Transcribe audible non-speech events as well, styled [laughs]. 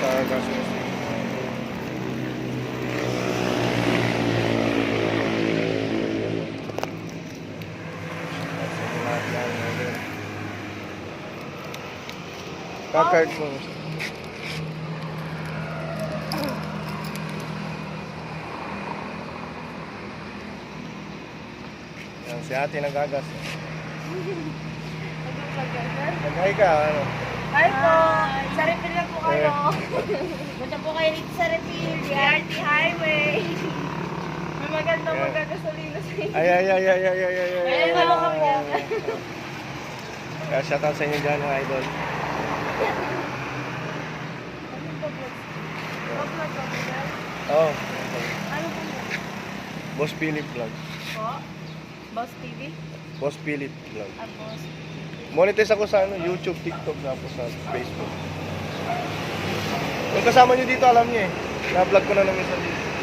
sa gasoline station. Kakard mo. Yan, si ate nagagas. [laughs] Nag-hi ka, ano? Hi po! Po kayo. Eh. Punta po kayo dito sa refill. DRT Highway. [laughs] May maganda Yeah. magagasolina sa inyo. Ay, ay, ay, ay, ay, ay, ay, ay. Ay, wala ka po. Kaya shoutout sa inyo dyan, mga idol. Ano? Oh, Ano po? Boss Philip Vlog. Po? Boss TV? Boss Philip Vlog. Ah, boss. Monetize ako sa ano, YouTube, TikTok, tapos sa Facebook. Kasama nyo dito, alam nyo eh. Na-vlog ko na namin sa dito.